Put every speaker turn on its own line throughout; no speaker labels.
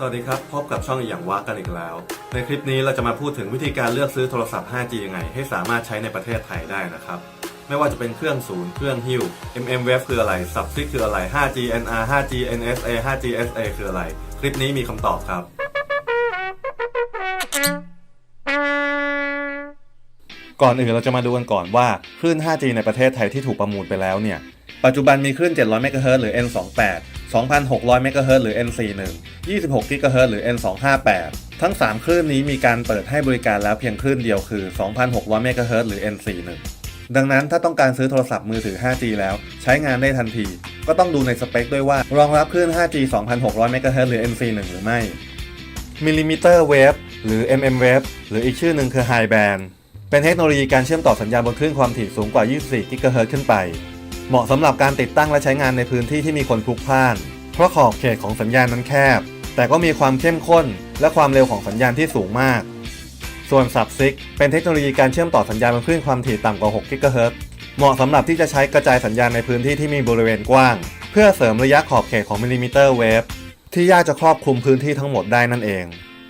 สวัสดีครับ พบกับช่องอีหยังวากันอีกแล้ว ในคลิปนี้เราจะมาพูดถึงวิธีการเลือกซื้อโทรศัพท์ 5G ยังไง ให้สามารถใช้ในประเทศไทยได้นะครับ ไม่ว่าจะเป็นเครื่องศูนย์ เครื่องหิ้ว MM Wave คืออะไร Subsys คืออะไร 5G NR 5G NSA 5G SA คืออะไร คลิปนี้มีคำตอบครับ ก่อนอื่นเราจะมาดูกันก่อนว่าคลื่น 5G ในประเทศไทยที่ถูกประมูลไปแล้วเนี่ย ปัจจุบันมีคลื่น 700 MHz หรือ N28 2,600 MHz หรือ N41 26 GHz หรือ N258 ทั้ง 3 คลื่นนี้มีการเปิดให้บริการแล้วเพียงคลื่นเดียวคือ 2,600 MHz หรือ N41 ดังนั้นถ้าต้องการซื้อโทรศัพท์มือถือ 5G แล้ว ใช้งานได้ทันที ก็ต้องดูในสเปคด้วยว่า รองรับคลื่น 5G 2,600 MHz หรือ N41 หรือไม่มิลลิมิเตอร์เวฟหรือ MM Wave หรืออีกชื่อหนึ่งคือ High Band เป็นเทคโนโลยีการเชื่อมต่อสัญญาณบนคลื่นความถี่สูงกว่า 24 GHz ขึ้นไป เหมาะสำหรับการติดตั้งและใช้งานในพื้นที่ที่มีคนพลุกพล่าน เพราะขอบเขตของสัญญาณนั้นแคบ แต่ก็มีความเข้มข้น และความเร็วของสัญญาณที่สูงมาก ส่วน Sub-6 เป็นเทคโนโลยีการเชื่อมต่อสัญญาณบนคลื่นความถี่ต่ำกว่า6 GHz เฮิร์ตเหมาะสำหรับที่จะใช้กระจายสัญญาณในพื้นที่ที่มีบริเวณกว้าง เพื่อเสริมระยะขอบเขตของมิลลิมิเตอร์เวฟที่ยากจะครอบคลุมพื้นที่ทั้งหมดได้นั่นเอง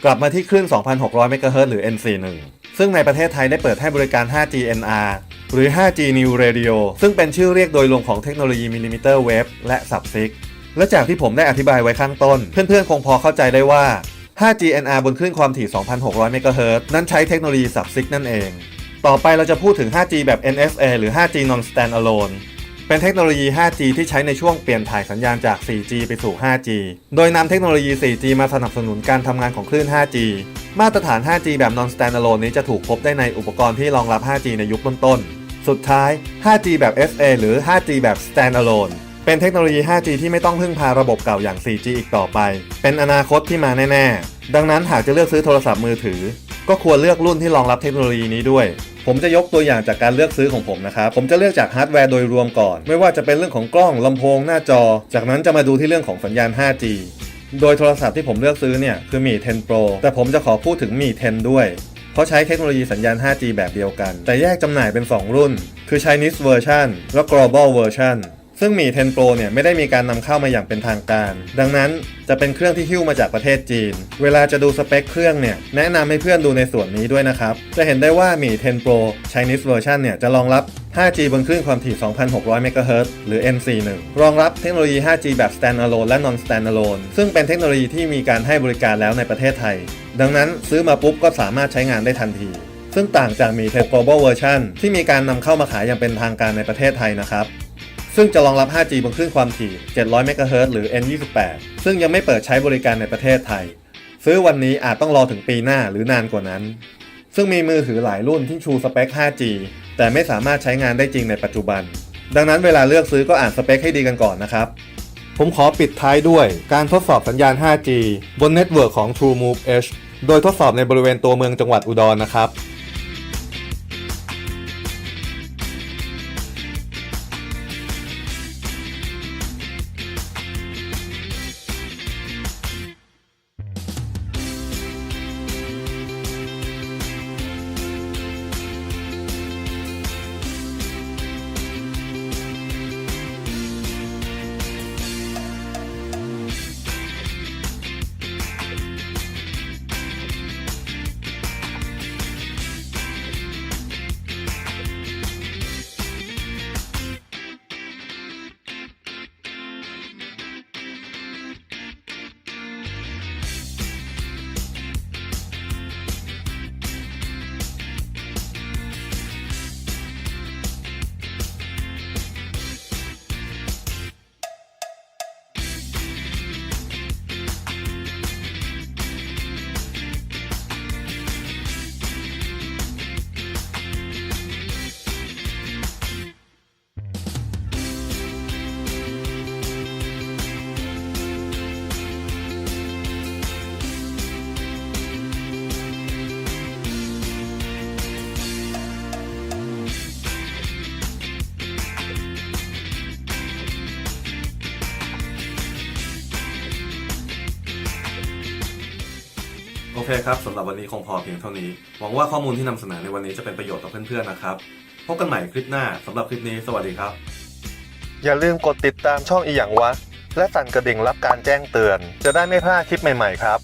กลับมาที่คลื่น 2,600 MHz หรือ NC1 ซึ่งในประเทศไทยได้เปิดให้บริการ 5G NR หรือ 5G New Radio ซึ่งเป็นชื่อเรียกโดยรวมของเทคโนโลยีมิลลิมิเตอร์เวฟและ Sub-6 และจากที่ผมได้อธิบายไว้ข้างต้น เพื่อนๆ คงพอเข้าใจได้ว่า 5G NR บนคลื่นความถี่ 2,600 MHz นั้นใช้เทคโนโลยี Sub-6 นั่นเอง ต่อไปเราจะพูดถึง 5G แบบ NSA หรือ 5G Non Standalone เป็นเทคโนโลยี 5G ที่ใช้ในช่วงเปลี่ยนถ่ายสัญญาณจาก 4G ไปสู่ 5G โดยนำเทคโนโลยี 4G มาสนับสนุนการทำงานของคลื่น 5G มาตรฐาน 5G แบบ Non Standalone นี้จะถูกพบได้ในอุปกรณ์ที่รองรับ 5G ในยุคต้นๆ สุดท้าย 5G แบบ SA หรือ 5G แบบ Standalone เป็นเทคโนโลยี 5G ที่ไม่ต้องพึ่งพาระบบเก่าอย่าง 4G อีกต่อไป เป็นอนาคตที่มาแน่ ๆ ดังนั้นหากจะเลือกซื้อโทรศัพท์มือถือ ก็ควรเลือกรุ่นที่รองรับเทคโนโลยีนี้ด้วยผมจะยกตัวอย่างจากการเลือกซื้อของผมนะครับ ผมจะเลือกจากฮาร์ดแวร์โดยรวมก่อน ไม่ว่าจะเป็นเรื่องของกล้องลำโพงหน้าจอ จากนั้นจะมาดูที่เรื่องของสัญญาณ 5G โดยโทรศัพท์ที่ผมเลือกซื้อเนี่ยคือมี 10 Pro แต่ผมจะขอพูดถึงมี 10 ด้วย เพราะใช้เทคโนโลยีสัญญาณ 5G แบบเดียวกัน แต่แยกจำหน่ายเป็น 2 รุ่น คือ Chinese version และ global version ซึ่งมี10 Pro เนี่ยไม่ได้มีการนำเข้ามาอย่างเป็นทางการ ดังนั้นจะเป็นเครื่องที่หิ้วมาจากประเทศจีน เวลาจะดูสเปคเครื่องเนี่ยแนะนำให้เพื่อนดูในส่วนนี้ด้วยนะครับ จะเห็นได้ว่ามี10 Pro Chinese version เนี่ยจะรองรับ 5G บนคลื่นความถี่ 2,600 MHz หรือ NC1 รองรับเทคโนโลยี 5G แบบ standalone และ non standalone ซึ่งเป็นเทคโนโลยีที่มีการให้บริการแล้วในประเทศไทย ดังนั้นซื้อมาปุ๊บก็สามารถใช้งานได้ทันทีซึ่งต่างจากมี10 global version ที่มีการนำเข้ามาขายอย่างเป็นทางการในประเทศไทยนะครับ ซึ่งจะรองรับ 5G บนคลื่นความถี่ 700 MHz หรือ N28 ซึ่งยังไม่เปิดใช้บริการในประเทศไทย ซื้อวันนี้อาจต้องรอถึงปีหน้าหรือนานกว่านั้น ซึ่งมีมือถือหลายรุ่นที่ชูสเปค 5G แต่ไม่สามารถใช้งานได้จริงในปัจจุบัน ดังนั้นเวลาเลือกซื้อก็อ่านสเปคให้ดีกันก่อนนะครับ ผมขอปิดท้ายด้วยการทดสอบสัญญาณ 5G บนเน็ตเวิร์กของ TrueMove H โดยทดสอบในบริเวณตัวเมืองจังหวัดอุดรนะครับ โอเคครับสำหรับวันนี้คงพอเพียงเท่านี้ หวังว่าข้อมูลที่นำเสนอในวันนี้จะเป็นประโยชน์ต่อเพื่อนๆนะครับ พบกันใหม่คลิปหน้าสำหรับคลิปนี้สวัสดีครับ
อย่าลืมกดติดตามช่องอีหยังวะ
และสั่นกระดิ่งรับการแจ้งเตือน จะได้ไม่พลาดคลิปใหม่ๆครับ